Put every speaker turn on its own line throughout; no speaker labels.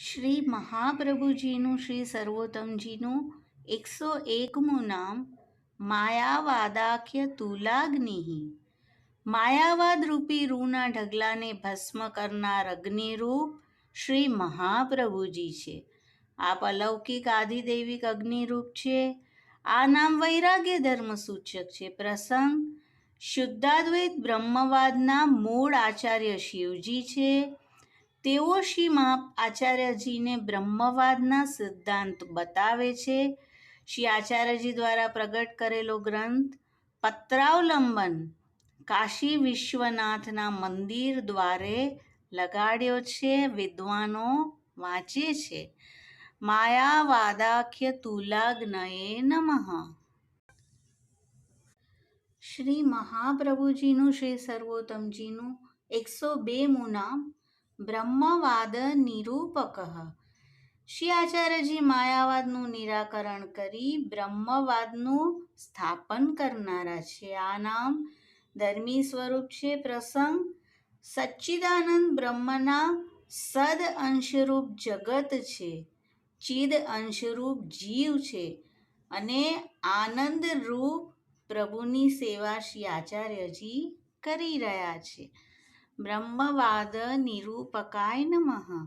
શ્રી મહાપ્રભુજીનું, શ્રી સર્વોત્તમજીનું એકસો એકમું નામ માયાવાદાખ્ય તુલાગ્નિ માયાવાદ રૂપી રૂના ઢગલાને ભસ્મ કરનાર અગ્નિરૂપ શ્રી મહાપ્રભુજી છે. આપ અલૌકિક આદિદૈવિક અગ્નિરૂપ છે. આ નામ વૈરાગ્ય ધર્મ સૂચક છે. પ્રસંગ, શુદ્ધાદ્વૈત બ્રહ્મવાદના મૂળ આચાર્ય શિવજી છે. તેઓ શ્રી મહા આચાર્યજીને બ્રહ્મવાદના સિદ્ધાંત બતાવે છે. શ્રી આચાર્યજી દ્વારા પ્રગટ કરેલો ગ્રંથ પત્રાવલંબન કાશી વિશ્વનાથના મંદિર દ્વારે લગાડ્યો છે. વિદ્વાનો વાંચે છે. માયાવાદાખ્ય તુલાગ્નયે નમઃ. શ્રી મહાપ્રભુજીનું, શ્રી સર્વોત્તમજીનું એકસો બેમું નામ બ્રહ્મવાદ નિરૂપક. શ્રી આચાર્યજી માયાવાદનું નિરાકરણ કરી બ્રહ્મવાદનું સ્થાપન કરનારા છે. આ નામ ધર્મી સ્વરૂપ છે. પ્રસંગ, સચ્ચિદાનંદ બ્રહ્મના સદ અંશરૂપ જગત છે. ચિદ અંશરૂપ જીવ છે અને આનંદ રૂપ પ્રભુની સેવા શ્રી આચાર્યજી કરી રહ્યા છે. બ્રહ્મવાદ નિરૂપકાય નમઃ.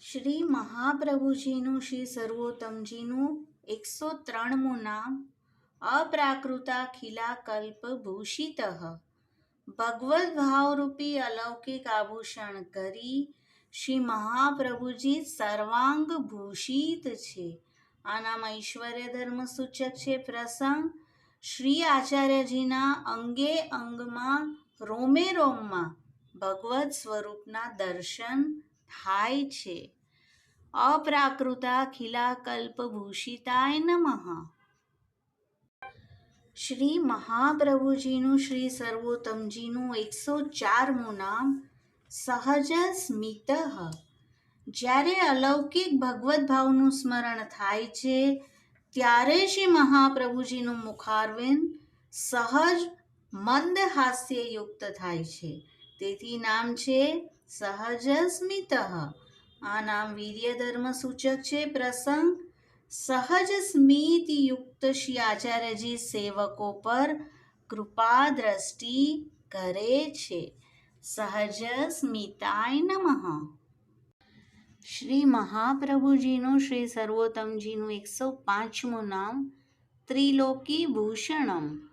શ્રી મહાપ્રભુજીનું, શ્રી સર્વોત્તમજીનું એકસો ત્રણમું નામ અપ્રાકૃતા કલ્પ ભૂષિત ભગવદ ભાવરૂપી અલૌકિક આભૂષણ કરી શ્રી મહાપ્રભુજી સર્વાંગ ભૂષિત છે. આનામાં નામ ઐશ્વર્ય ધર્મ સૂચક છે પ્રસંગ. શ્રી આચાર્યજીના અંગે અંગમાં રોમે રોમમાં ભગવત સ્વરૂપના દર્શન થાય છે. અપ્રાકૃતા ખિલા કલ્પ ભૂષિતાય નમઃ. શ્રી મહાપ્રભુજીનું, શ્રી સર્વોત્તમજીનું એકસો ચારમું નામ સહજ સ્મિત. જ્યારે અલૌકિક ભગવદ્ ભાવનું સ્મરણ થાય છે, ત્યારે શ્રી મહાપ્રભુજીનું મુખારવિંદ સહજ મંદ હાસ્યયુક્ત થાય છે. તેથી નામ છે સહજ સ્મિત આ નામ વીર્ય ધર્મ સૂચક છે. પ્રસંગ સહજ સ્મિતયુક્ત શ્રી આચાર્યજી સેવકો પર કૃપા દ્રષ્ટિ કરે છે. સહજ સ્મિતાય નમઃ. શ્રી મહાપ્રભુજીનું, શ્રી સર્વોત્તમજીનું એકસો પાંચમું નામ ત્રિલોકી ભૂષણમ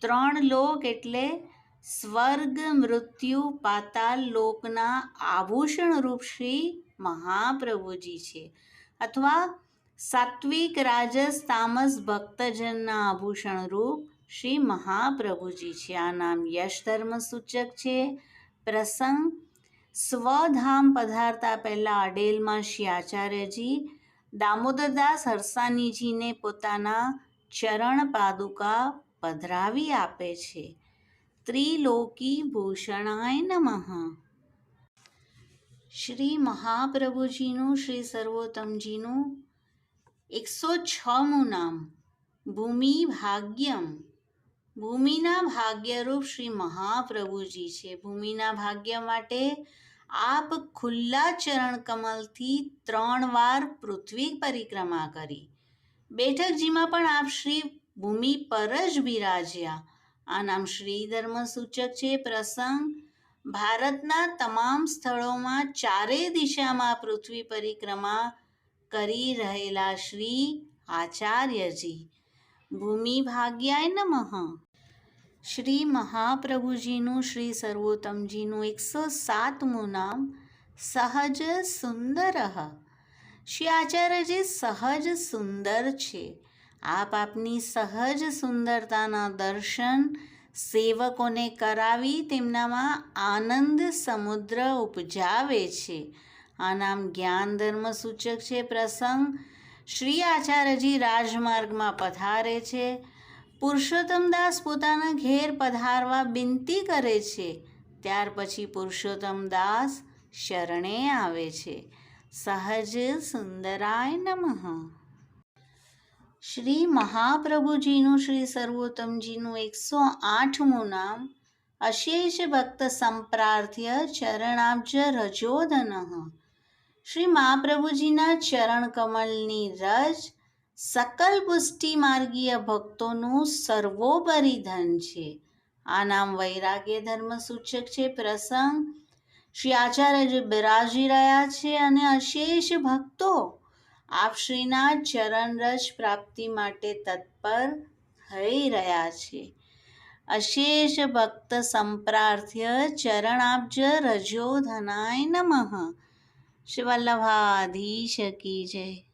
ત્રણ લોક એટલે સ્વર્ગ, મૃત્યુ, પાતાલ લોકના આભૂષણ રૂપ શ્રી મહાપ્રભુજી છે. અથવા સાત્વિક રાજસ તામસ ભક્તજનના આભૂષણ રૂપ શ્રી મહાપ્રભુજી છે. આ નામ યશ ધર્મ સૂચક છે. પ્રસંગ, સ્વધામ પધારતા પહેલાં અડેલમાં શ્રી આચાર્યજી, દામોદરદાસ હરસાનીજીને પોતાના ચરણ પાદુકા પધરાવી આપે છે. ત્રિલોકી ભૂષણાય નમઃ. શ્રી મહાપ્રભુજીનું, શ્રી સર્વોત્તમજીનું એકસો છમું નામ. ભૂમિ ભાગ્યમ. ભૂમિના ભાગ્યરૂપ શ્રી મહાપ્રભુજી છે. ભૂમિના ભાગ્ય માટે આપ ખુલ્લા ચરણ કમલથી ત્રણ વાર પૃથ્વી પરિક્રમા કરી. બેઠકજીમાં પણ આપ શ્રી ભૂમિ પર જ બિરાજ્યા. આ નામ શ્રી ધર્મ સૂચક છે. પ્રસંગ, ભારતના તમામ સ્થળોમાં ચારે દિશામાં પૃથ્વી પરિક્રમા કરી રહેલા શ્રી આચાર્યજી. ભૂમિ ભાગ્યાય નમઃ. શ્રી મહાપ્રભુજીનું, શ્રી સર્વોત્તમજીનું એકસો સાતમું નામ સહજ સુંદર. શ્રી આચાર્યજી સહજ સુંદર છે. આપ આપની સહજ સુંદરતાના દર્શન સેવકોને કરાવી તેમનામાં આનંદ સમુદ્ર ઉપજાવે છે. આ નામ જ્ઞાન ધર્મ સૂચક છે. પ્રસંગ શ્રી આચાર્યજી રાજમાર્ગમાં પધારે છે. પુરુષોત્તમદાસ પોતાના ઘેર પધારવા બિનતી કરે છે. ત્યાર પછી પુરુષોત્તમદાસ શરણે આવે છે. સહજ સુંદરાય નમઃ. શ્રી મહાપ્રભુજીનું, શ્રી સર્વોત્તમજીનું એકસો આઠમું નામ અશેષ ભક્ત સંપ્રાર્થ્ય ચરણાબ્જ રજોદન. શ્રી મહાપ્રભુજીના ચરણ કમલની રજ સકલ પુષ્ટિ માર્ગીય ભક્તોનું સર્વોપરી ધન છે. આ નામ વૈરાગ્ય ધર્મ સૂચક છે. પ્રસંગ, શ્રી આચાર્ય બિરાજી રહ્યા છે અને અશેષ ભક્તો આપશ્રીના ચરણ રજ પ્રાપ્તિ માટે તત્પર થઈ રહ્યા છે. અશેષ ભક્ત સંપ્રાર્થ્ય ચરણ આપજ રજો ધનાય નમઃ. શ્રી વલ્લભાધીશ કી જય.